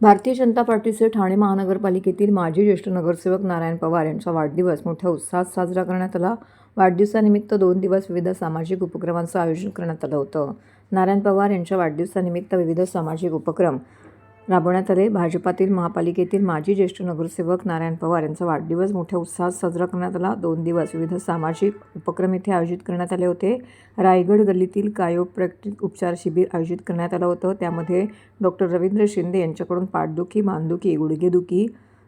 भारतीय जनता पार्टीचे ठाणे महानगरपालिकेतील माजी ज्येष्ठ नगरसेवक नारायण पवार यांचा वाढदिवस. मोठ्या उत्साहात साजरा करण्यात आला. वाढदिवसानिमित्त दोन दिवस विविध सामाजिक उपक्रमांचं आयोजन करण्यात आलं होतं. नारायण पवार यांच्या वाढदिवसानिमित्त विविध सामाजिक उपक्रम राबवण्यात आले. भाजपातील महापालिकेतील माजी ज्येष्ठ नगरसेवक नारायण पवार यांचा वाढदिवस मोठ्या उत्साहात साजरा करण्यात आला. दोन दिवस विविध सामाजिक उपक्रम इथे आयोजित करण्यात आले होते. रायगड गल्लीतील कायोप्रॅक्टिक उपचार शिबिर आयोजित करण्यात आलं होतं. त्यामध्ये डॉक्टर रवींद्र शिंदे यांच्याकडून पाठदुखी मानदुखी गुडघेदुखी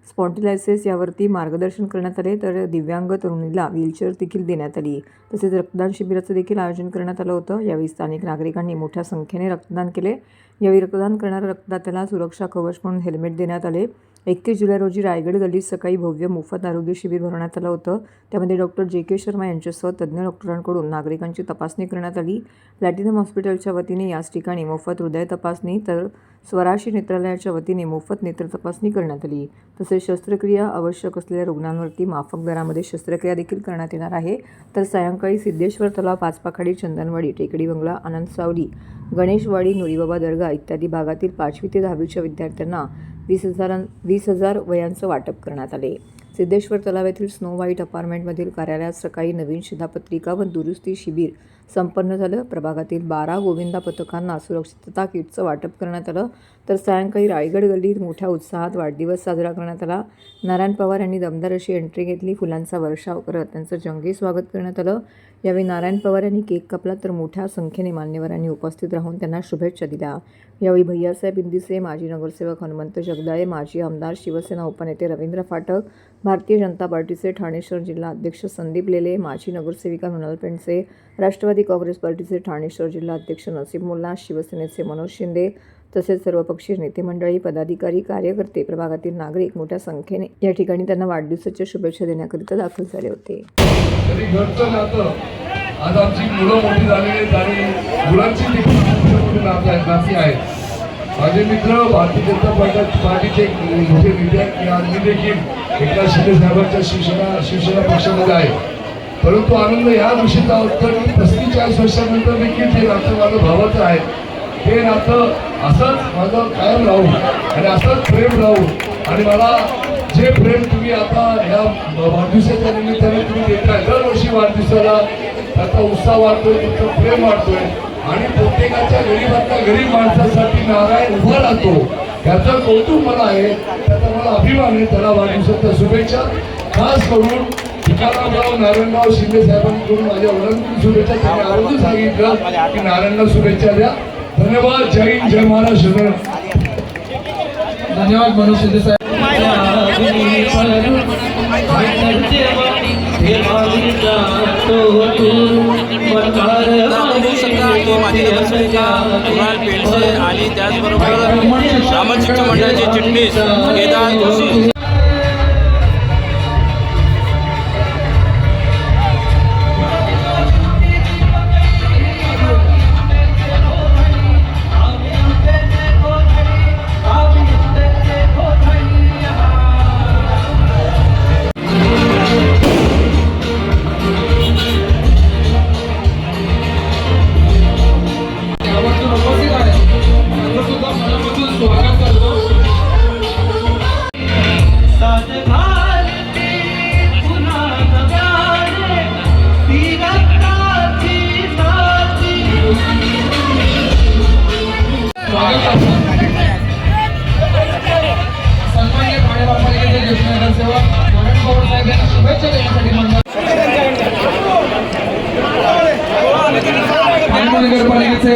स्पॉन्टिलायसिस यावरती मार्गदर्शन करण्यात आले तर दिव्यांग तरुणीला व्हीलचेअर देखील देण्यात आली. तसेच रक्तदान शिबिराचं देखील आयोजन करण्यात आलं होतं. यावेळी स्थानिक नागरिकांनी मोठ्या संख्येने रक्तदान केले. यावेळी रक्तदान करणाऱ्या रक्तदात्याला सुरक्षा कवच म्हणून हेल्मेट देण्यात आले. एकतीस जुलै रोजी रायगड गल्लीत सकाळी भव्य मोफत आरोग्य शिबिर भरवण्यात आलं होतं. त्यामध्ये डॉक्टर जे. के. शर्मा यांच्यासह तज्ज्ञ डॉक्टरांकडून नागरिकांची तपासणी करण्यात आली. प्लॅटिनम हॉस्पिटलच्या वतीने याच ठिकाणी मोफत हृदय तपासणी तर स्वराशी नेत्रालयाच्या वतीने मोफत नेत्र तपासणी करण्यात आली. तसेच शस्त्रक्रिया आवश्यक असलेल्या रुग्णांवरती माफक दरामध्ये शस्त्रक्रिया देखील करण्यात येणार आहे. तर सायंकाळी सिद्धेश्वर तलाव पाचपाखाडी चंदनवाडी टेकडी बंगला आनंद सावली गणेशवाडी नुरीबाबा दर्गा इत्यादी भागातील पाचवी ते दहावीच्या विद्यार्थ्यांना वीस हजारां वीस हजार वयांचं वाटप करण्यात आले. सिद्धेश्वर तलाव येथील स्नो व्हाईट अपार्टमेंटमधील कार्यालयात सकाळी नवीन शिधापत्रिका व दुरुस्ती शिबिर संपन्न झालं. प्रभागातील बारा गोविंदा पथकांना सुरक्षितता किटचं वाटप करण्यात आलं. तर सायंकाळी रायगड गल्लीत मोठ्या उत्साहात वाढदिवस साजरा करण्यात आला. नारायण पवार यांनी दमदार अशी एंट्री घेतली. फुलांचा वर्षाव करत त्यांचं जंगी स्वागत करण्यात आलं. यावेळी नारायण पवार यांनी केक कापला तर मोठ्या संख्येने मान्यवरांनी उपस्थित राहून त्यांना शुभेच्छा दिल्या. यावेळी भैयासाहेब इंदिसे माजी नगरसेवक हनुमंत जगदाळे माजी आमदार शिवसेना उपनेते रवींद्र फाटक भारतीय जनता पार्टीचे ठाणे शहर जिल्हा अध्यक्ष संदीप लेले माजी नगरसेविका मृणाल पेंडसे राष्ट्रवादी काँग्रेस पार्टीचे ठाणे शहर जिल्हा अध्यक्ष नसीब मुल्ला शिवसेनेचे मनोज शिंदे तसेच सर्वपक्षीय नेते मंडळी पदाधिकारी कार्यकर्ते प्रभागातील नागरिक मोठ्या संख्येने या ठिकाणी त्यांना वाढदिवसाच्या शुभेच्छा देण्याकरिता दाखल झाले होते. आज आमची मुलं मोठी झालेली आहेत आणि मुलांची देखील आहेत नाती आहेत. माझे मित्र भारतीय जनता पार्टीचे मोठे नेते आहेत. की आज मी देखील एकनाथ शिंदे साहेबांच्या शिवसेना शिवसेना पक्षामध्ये आहे. परंतु आनंद या दिवशीचा उत्तर की पस्तीस चाळीस वर्षानंतर देखील ते नातं माझं भावाचं आहे ते नातं असंच माझं कायम राहू आणि असंच प्रेम राहू. आणि मला जे प्रेम तुम्ही आता ह्या वाढदिवसाच्या निमित्ताने तुम्ही देताय दरवर्षी वाढदिवसाला त्याचा उत्साह वाढतोय तुमचं प्रेम वाढतोय. आणि प्रत्येकाच्या गरीबातल्या गरीब माणसासाठी नारायण उभा राहतो. याचं कौतुक मला आहे त्याचा मला अभिमान आहे त्याला वाढदिवसाच्या शुभेच्छा खास करून तुकारामराव नारायणराव शिंदे साहेबांकडून माझ्या वडिलांकडून शुभेच्छा त्यांनी आवर्जून सांगितलं की नारायणला शुभेच्छा द्या धन्यवाद जय हिंद जय महाराष्ट्र धन्यवाद मनोज शिंदे साहेब शकता की मृणाल पेंडसे आणि त्याचबरोबर ब्राह्मण मंडळाचे चिटणीस केदार जोशी. মহানগরপালিকা